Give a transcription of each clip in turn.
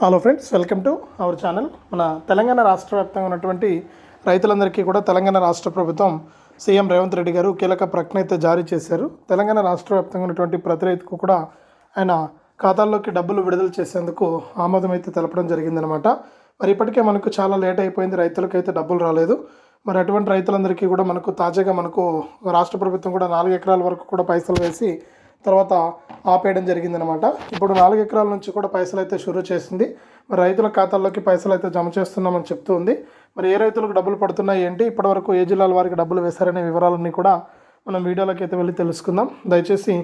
Hello friends welcome to our channel మన తెలంగాణ రాష్ట్ర వ్యాప్తంగా ఉన్నటువంటి రైతులందరికీ కూడా తెలంగాణ రాష్ట్ర ప్రభుత్వం సీఎం రేవంత్ రెడ్డి గారు కీలక ప్రకటన అయితే జారీ చేశారు. తెలంగాణ రాష్ట్ర వ్యాప్తంగా ఉన్నటువంటి ప్రతి రైతుకు కూడా ఆయన ఖాతాల్లోకి డబ్బులు విడుదల చేసేందుకు ఆమోదం అయితే తెలపడం జరిగిందనమాట మరి ఇప్పటికే మనకు చాలా లేట్ అయిపోయింది రైతులకైతే డబ్బులు రాలేదు. మరి అటువంటి రైతులందరికీ కూడా మనకు తాజాగా మనకు రాష్ట్ర ప్రభుత్వం కూడా నాలుగు ఎకరాల వరకు కూడా పైసలు వేసి తర్వాత ఆపేయడం జరిగిందనమాట ఇప్పుడు నాలుగు ఎకరాల నుంచి కూడా పైసలు అయితే షురూ చేసింది. మరి రైతుల ఖాతాల్లోకి పైసలు అయితే జమ చేస్తున్నామని చెప్తూ ఉంది మరి ఏ రైతులకు డబ్బులు పడుతున్నాయి ఏంటి? ఇప్పటివరకు ఏ జిల్లాల వారికి డబ్బులు వేశారనే వివరాలన్నీ కూడా మనం వీడియోలోకి అయితే వెళ్ళి తెలుసుకుందాం. దయచేసి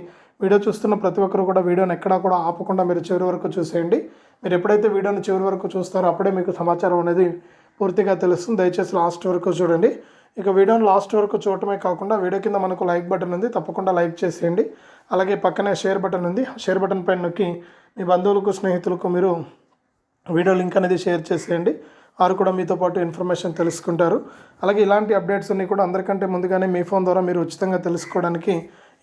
వీడియో చూస్తున్న ప్రతి ఒక్కరు కూడా వీడియోని ఎక్కడా కూడా ఆపకుండా మీరు చివరి వరకు చూసేయండి. మీరు ఎప్పుడైతే వీడియోని చివరి వరకు చూస్తారో అప్పుడే మీకు సమాచారం అనేది పూర్తిగా తెలుస్తుంది. దయచేసి లాస్ట్ వరకు చూడండి. ఇక వీడియోని లాస్ట్ వరకు చూడటమే కాకుండా వీడియో కింద మనకు లైక్ బటన్ ఉంది. తప్పకుండా లైక్ చేసేయండి. అలాగే పక్కనే షేర్ బటన్ ఉంది. షేర్ బటన్ పైన నొక్కి మీ బంధువులకు స్నేహితులకు మీరు వీడియో లింక్ అనేది షేర్ చేసేయండి. వారు కూడా మీతో పాటు ఇన్ఫర్మేషన్ తెలుసుకుంటారు. అలాగే ఇలాంటి అప్డేట్స్ అన్నీ కూడా అందరికంటే ముందుగానే మీ ఫోన్ ద్వారా మీరు ఉచితంగా తెలుసుకోవడానికి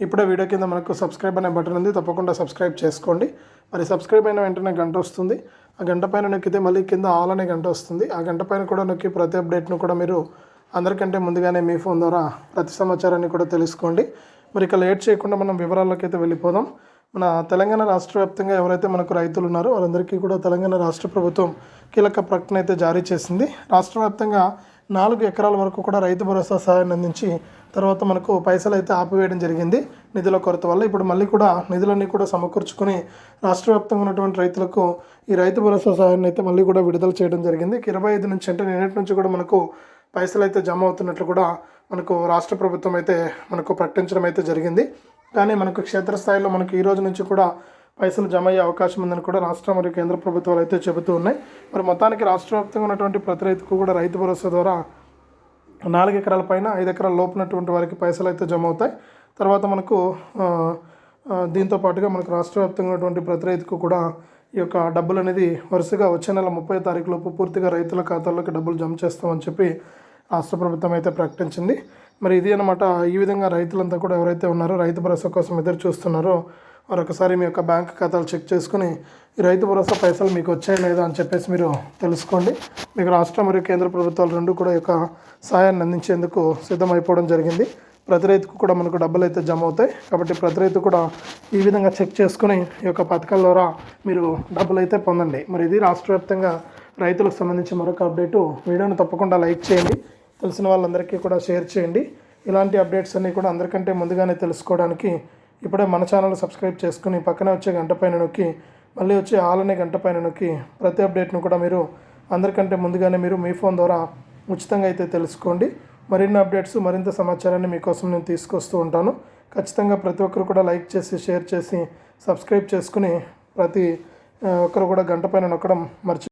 ఇప్పుడే వీడియో కింద మనకు సబ్స్క్రైబ్ అనే బటన్ ఉంది. తప్పకుండా సబ్స్క్రైబ్ చేసుకోండి. మరి సబ్స్క్రైబ్ అయిన వెంటనే గంట వస్తుంది. ఆ గంట పైన నొక్కితే మళ్ళీ కింద ఆల్ అనే గంట వస్తుంది. ఆ గంట పైన కూడా నొక్కి ప్రతి అప్డేట్ను కూడా మీరు అందరికంటే ముందుగానే మీ ఫోన్ ద్వారా ప్రతి సమాచారాన్ని కూడా తెలుసుకోండి. మరి ఇక లేట్ చేయకుండా మనం వివరాల్లోకి అయితే వెళ్ళిపోదాం. మన తెలంగాణ రాష్ట్ర వ్యాప్తంగా ఎవరైతే మనకు రైతులు ఉన్నారో వాళ్ళందరికీ కూడా తెలంగాణ రాష్ట్ర ప్రభుత్వం కీలక ప్రకటన అయితే జారీ చేసింది. రాష్ట్ర వ్యాప్తంగా నాలుగు ఎకరాల వరకు కూడా రైతు భరోసా సహాయాన్ని అందించి తర్వాత మనకు పైసలు అయితే ఆపివేయడం జరిగింది. నిధుల కొరత వల్ల ఇప్పుడు మళ్ళీ కూడా నిధులన్నీ కూడా సమకూర్చుకొని రాష్ట్ర వ్యాప్తంగా ఉన్నటువంటి రైతులకు ఈ రైతు భరోసా సహాయాన్ని అయితే మళ్ళీ కూడా విడుదల చేయడం జరిగింది. ఇరవై ఐదు నుంచి అంటే నిన్నటి నుంచి కూడా మనకు పైసలు అయితే జమ అవుతున్నట్లు కూడా మనకు రాష్ట్ర ప్రభుత్వం అయితే మనకు ప్రకటించడం అయితే జరిగింది. కానీ మనకు క్షేత్రస్థాయిలో మనకు ఈ రోజు నుంచి కూడా పైసలు జమ అయ్యే అవకాశం ఉందని కూడా రాష్ట్ర మరియు కేంద్ర ప్రభుత్వాలు అయితే చెబుతూ ఉన్నాయి. మరి మొత్తానికి రాష్ట్ర వ్యాప్తంగా ఉన్నటువంటి ప్రతి రైతుకు కూడా రైతు భరోసా ద్వారా నాలుగు ఎకరాల పైన ఐదు ఎకరాల లోపునటువంటి వారికి పైసలు అయితే జమ అవుతాయి. తర్వాత మనకు దీంతో పాటుగా మనకు రాష్ట్ర వ్యాప్తంగా ఉన్నటువంటి ప్రతి రైతుకు కూడా ఈ యొక్క డబ్బులు అనేది వరుసగా వచ్చే నెల ముప్పై తారీఖు లోపు పూర్తిగా రైతుల ఖాతాల్లోకి డబ్బులు జమ చేస్తామని చెప్పి రాష్ట్ర ప్రభుత్వం అయితే ప్రకటించింది. మరి ఇది అనమాట ఈ విధంగా రైతులంతా కూడా ఎవరైతే ఉన్నారో రైతు భరోసా కోసం ఎదురు చూస్తున్నారో వారు ఒకసారి మీ యొక్క బ్యాంక్ ఖాతాలు చెక్ చేసుకుని ఈ రైతు భరోసా పైసలు మీకు వచ్చాయి లేదా అని చెప్పేసి మీరు తెలుసుకోండి. మీకు రాష్ట్ర మరియు కేంద్ర ప్రభుత్వాలు రెండు కూడా యొక్క సాయాన్ని అందించేందుకు సిద్ధమైపోవడం జరిగింది. ప్రతి రైతుకు కూడా మనకు డబ్బులు అయితే జమ అవుతాయి. కాబట్టి ప్రతి రైతు కూడా ఈ విధంగా చెక్ చేసుకుని ఈ యొక్క పథకాల ద్వారా మీరు డబ్బులు అయితే పొందండి. మరి ఇది రాష్ట్ర వ్యాప్తంగా రైతులకు సంబంధించి మరొక అప్డేటు. వీడియోని తప్పకుండా లైక్ చేయండి. తెలిసిన వాళ్ళందరికీ కూడా షేర్ చేయండి. ఇలాంటి అప్డేట్స్ అన్నీ కూడా అందరికంటే ముందుగానే తెలుసుకోవడానికి ఇప్పుడే మన ఛానల్ సబ్స్క్రైబ్ చేసుకుని పక్కనే వచ్చే గంట పైన నొక్కి మళ్ళీ వచ్చే ఆల్ అనే గంట పైన నొక్కి ప్రతి అప్డేట్ను కూడా మీరు అందరికంటే ముందుగానే మీరు మీ ఫోన్ ద్వారా ఉచితంగా అయితే తెలుసుకోండి. మరిన్ని అప్డేట్స్ మరింత సమాచారాన్ని మీకోసం నేను తీసుకొస్తూ ఉంటాను. ఖచ్చితంగా ప్రతి ఒక్కరు కూడా లైక్ చేసి షేర్ చేసి సబ్స్క్రైబ్ చేసుకుని ప్రతి ఒక్కరు కూడా గంట పైన నొక్కడం మర్చి